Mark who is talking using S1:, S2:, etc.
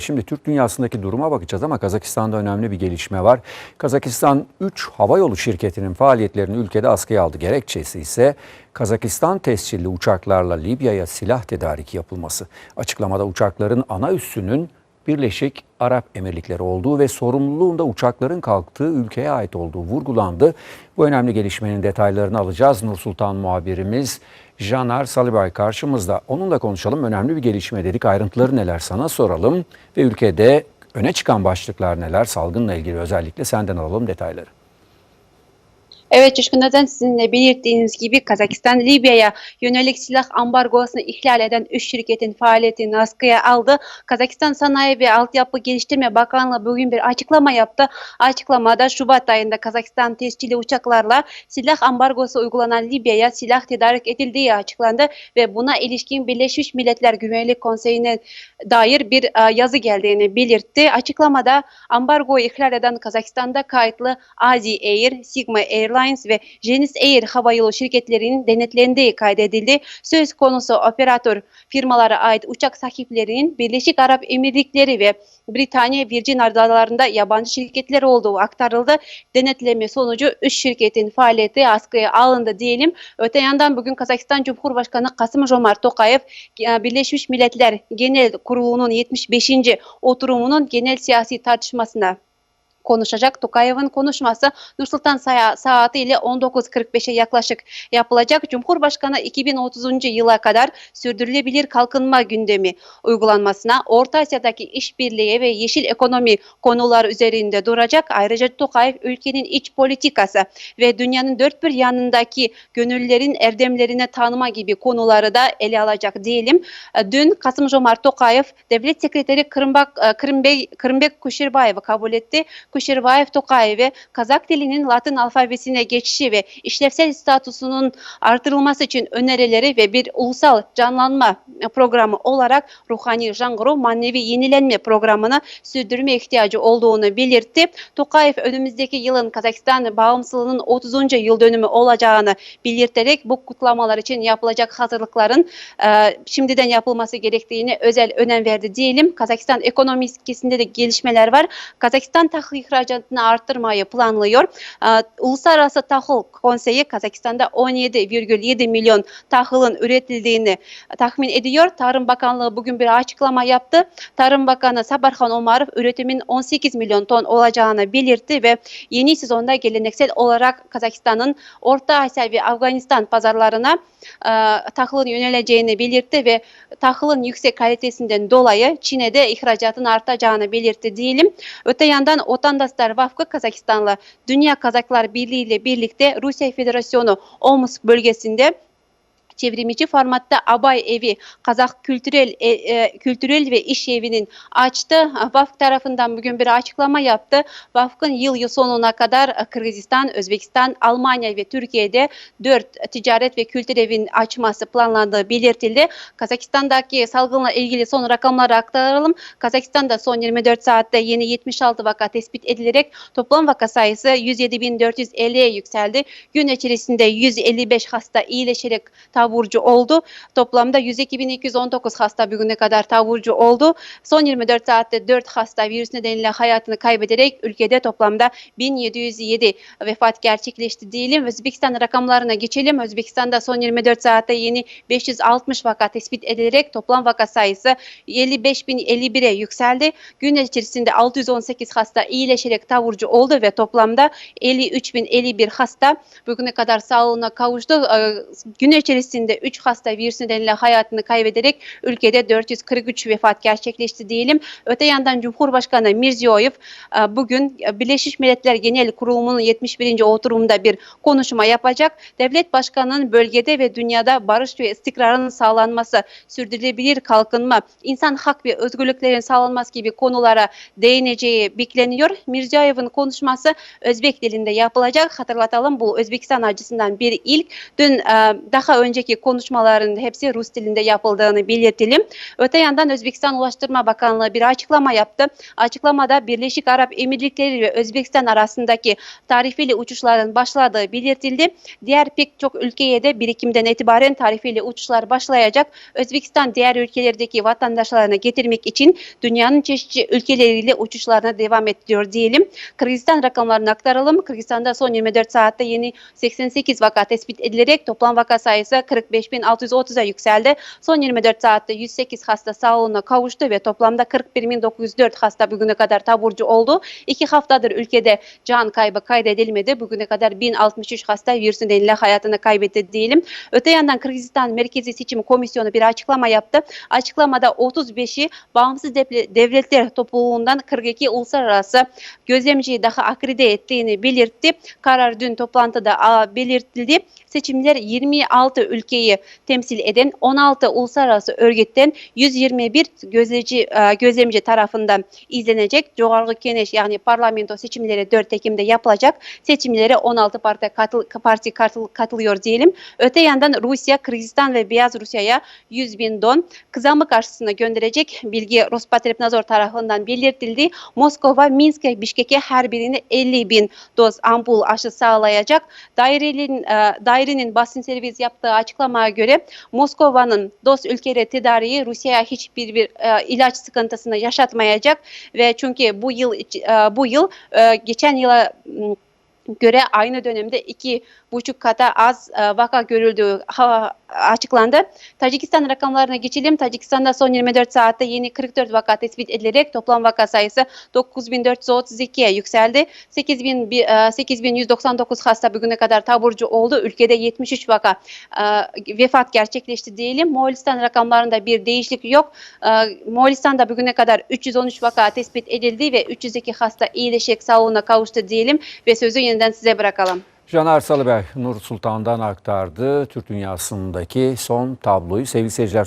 S1: Şimdi Türk dünyasındaki duruma bakacağız ama Kazakistan'da önemli bir gelişme var. Kazakistan 3 havayolu şirketinin faaliyetlerini ülkede askıya aldı. Gerekçesi ise Kazakistan tescilli uçaklarla Libya'ya silah tedariki yapılması. Açıklamada uçakların ana üssünün Birleşik Arap Emirlikleri olduğu ve sorumluluğunda uçakların kalktığı ülkeye ait olduğu vurgulandı. Bu önemli gelişmenin detaylarını alacağız. Nur Sultan muhabirimiz Janar Salibay karşımızda. Onunla konuşalım. Önemli bir gelişme dedik. Ayrıntıları neler sana soralım ve ülkede öne çıkan başlıklar neler? Salgınla ilgili özellikle senden alalım detayları.
S2: Evet Coşkun neden sizinle belirttiğiniz gibi Kazakistan Libya'ya yönelik silah ambargosunu ihlal eden 3 şirketin faaliyetini askıya aldı. Kazakistan Sanayi ve Altyapı Geliştirme Bakanlığı bugün bir açıklama yaptı. Açıklamada Şubat ayında Kazakistan tescilli uçaklarla silah ambargosu uygulanan Libya'ya silah tedarik edildiği açıklandı ve buna ilişkin Birleşmiş Milletler Güvenlik Konseyi'ne dair bir e, yazı geldiğini belirtti. Açıklamada ambargoyu ihlal eden Kazakistan'da kayıtlı Azi Air, Sigma Airlines ve Jenis Air havayolu şirketlerinin denetlendiği kaydedildi. Söz konusu operatör firmalara ait uçak sahiplerinin Birleşik Arap Emirlikleri ve Britanya Virgin Adaları'nda yabancı şirketler olduğu aktarıldı. Denetleme sonucu 3 şirketin faaliyeti askıya alındı diyelim. Öte yandan bugün Kazakistan Cumhurbaşkanı Kasım Jomart Tokayev e, Birleşmiş Milletler Genel Kurulu'nun 75. oturumunun genel siyasi tartışmasına konuşacak. Tokayev'in konuşması Nursultan Sa- saati ile 19.45'e yaklaşık yapılacak. Cumhurbaşkanı 2030. yıla kadar sürdürülebilir kalkınma gündemi uygulanmasına, Orta Asya'daki işbirliği ve yeşil ekonomi konuları üzerinde duracak. Ayrıca Tokayev ülkenin iç politikası ve dünyanın dört bir yanındaki gönüllerin erdemlerine tanıma gibi konuları da ele alacak diyelim. Dün Kasım Jomart Tokayev Devlet Sekreteri Kırımbak, Kırımbek, Kırımbek Kuşirbayev'i kabul etti. Kuşirbayev Tokayev'e Kazak dilinin Latin alfabesine geçişi ve işlevsel statüsünün artırılması için önerileri ve bir ulusal canlanma programı olarak ruhani jangro manevi yenilenme programını sürdürme ihtiyacı olduğunu belirtti. Tokayev önümüzdeki yılın Kazakistan bağımsızlığının 30. yıl dönümü olacağını belirterek bu kutlamalar için yapılacak hazırlıkların e, şimdiden yapılması gerektiğini özel önem verdi diyelim. Kazakistan ekonomisinde de gelişmeler var. Kazakistan tahıl ihracatını arttırmayı planlıyor. E, Uluslararası Tahıl Konseyi Kazakistan'da 17,7 milyon tahılın üretildiğini tahmin ediyor. Tarım Bakanlığı bugün bir açıklama yaptı. Tarım Bakanı Sabarhan Omarov üretimin 18 milyon ton olacağını belirtti ve yeni sezonda geleneksel olarak Kazakistan'ın Orta Asya ve Afganistan pazarlarına e, tahılın yöneleceğini belirtti ve tahılın yüksek kalitesinden dolayı Çin'e de ihracatın artacağını belirtti diyelim. Öte yandan Otandaşlar Vakfı Kazakistan'la Dünya Kazaklar Birliği ile birlikte Rusya Federasyonu Omsk bölgesinde çevrimiçi formatta Abay Evi Kazak Kültürel e, e, Kültürel ve İş Evi'nin açtı. Vakf tarafından bugün bir açıklama yaptı. Vakfın yıl yıl sonuna kadar e, Kırgızistan, Özbekistan, Almanya ve Türkiye'de dört ticaret ve kültür evin açması planlandığı belirtildi. Kazakistan'daki salgınla ilgili son rakamları aktaralım. Kazakistan'da son 24 saatte yeni 76 vaka tespit edilerek toplam vaka sayısı 107.450'ye yükseldi. Gün içerisinde 155 hasta iyileşerek taburcu oldu. Toplamda 102.219 hasta bugüne kadar taburcu oldu. Son 24 saatte 4 hasta virüs nedeniyle hayatını kaybederek ülkede toplamda 1707 vefat gerçekleşti diyelim. Özbekistan rakamlarına geçelim. Özbekistan'da son 24 saatte yeni 560 vaka tespit edilerek toplam vaka sayısı 55.051'e yükseldi. Gün içerisinde 618 hasta iyileşerek taburcu oldu ve toplamda 53.051 hasta bugüne kadar sağlığına kavuştu. Ee, Gün içerisinde 3 hasta virüs nedeniyle hayatını kaybederek ülkede 443 vefat gerçekleşti diyelim. Öte yandan Cumhurbaşkanı Mirziyoyev e, bugün Birleşmiş Milletler Genel Kurulu'nun 71. oturumunda bir konuşma yapacak. Devlet Başkanı'nın bölgede ve dünyada barış ve istikrarın sağlanması, sürdürülebilir kalkınma, insan hak ve özgürlüklerin sağlanması gibi konulara değineceği bekleniyor. Mirziyoyev'in konuşması Özbek dilinde yapılacak. Hatırlatalım bu Özbekistan açısından bir ilk. Dün e, daha önceki buradaki konuşmaların hepsi Rus dilinde yapıldığını belirtelim. Öte yandan Özbekistan Ulaştırma Bakanlığı bir açıklama yaptı. Açıklamada Birleşik Arap Emirlikleri ve Özbekistan arasındaki tarifeli uçuşların başladığı belirtildi. Diğer pek çok ülkeye de birikimden itibaren tarifeli uçuşlar başlayacak. Özbekistan diğer ülkelerdeki vatandaşlarını getirmek için dünyanın çeşitli ülkeleriyle uçuşlarına devam ediyor diyelim. Kırgızistan rakamlarını aktaralım. Kırgızistan'da son 24 saatte yeni 88 vaka tespit edilerek toplam vaka sayısı 45.630'a yükseldi. Son 24 saatte 108 hasta sağlığına kavuştu ve toplamda 41.904 hasta bugüne kadar taburcu oldu. İki haftadır ülkede can kaybı kaydedilmedi. Bugüne kadar 1063 hasta virüs nedeniyle hayatını kaybetti diyelim. Öte yandan Kırgızistan Merkezi Seçim Komisyonu bir açıklama yaptı. Açıklamada 35'i bağımsız devle- devletler topluluğundan 42 uluslararası gözlemciyi daha akredite ettiğini belirtti. Karar dün toplantıda belirtildi. Seçimler 26 Türkiye'yi temsil eden 16 uluslararası örgütten 121 gözleci, e, gözlemci tarafından izlenecek. Joğargı Keneş yani parlamento seçimleri 4 Ekim'de yapılacak. Seçimlere 16 parti, katıl, parti katıl, katılıyor diyelim. Öte yandan Rusya, Kırgızistan ve Beyaz Rusya'ya 100 bin don kızamı karşısına gönderecek bilgi Rospatrebnazor tarafından belirtildi. Moskova, Minsk ve Bişkek'e her birine 50 bin doz ampul aşı sağlayacak. Dairenin, e, dairenin basın servis yaptığı açık açıklamaya göre Moskova'nın dost ülkeleri tedariği Rusya'ya hiçbir bir e, ilaç sıkıntısını yaşatmayacak. Ve çünkü bu yıl e, bu yıl e, geçen yıla göre aynı dönemde iki buçuk kata az e, vaka görüldüğü açıklandı. Tacikistan rakamlarına geçelim. Tacikistan'da son 24 saatte yeni 44 vaka tespit edilerek toplam vaka sayısı 9432'ye yükseldi. 8000 bi- e, 8199 hasta bugüne kadar taburcu oldu. Ülkede 73 vaka e, vefat gerçekleşti diyelim. Moğolistan rakamlarında bir değişiklik yok. E, Moğolistan'da bugüne kadar 313 vaka tespit edildi ve 302 hasta iyileşerek sağlığına kavuştu diyelim ve sözü yeniden size bırakalım.
S1: Caner Salıbey Nur Sultan'dan aktardı Türk dünyasındaki son tabloyu. Sevgili seyirciler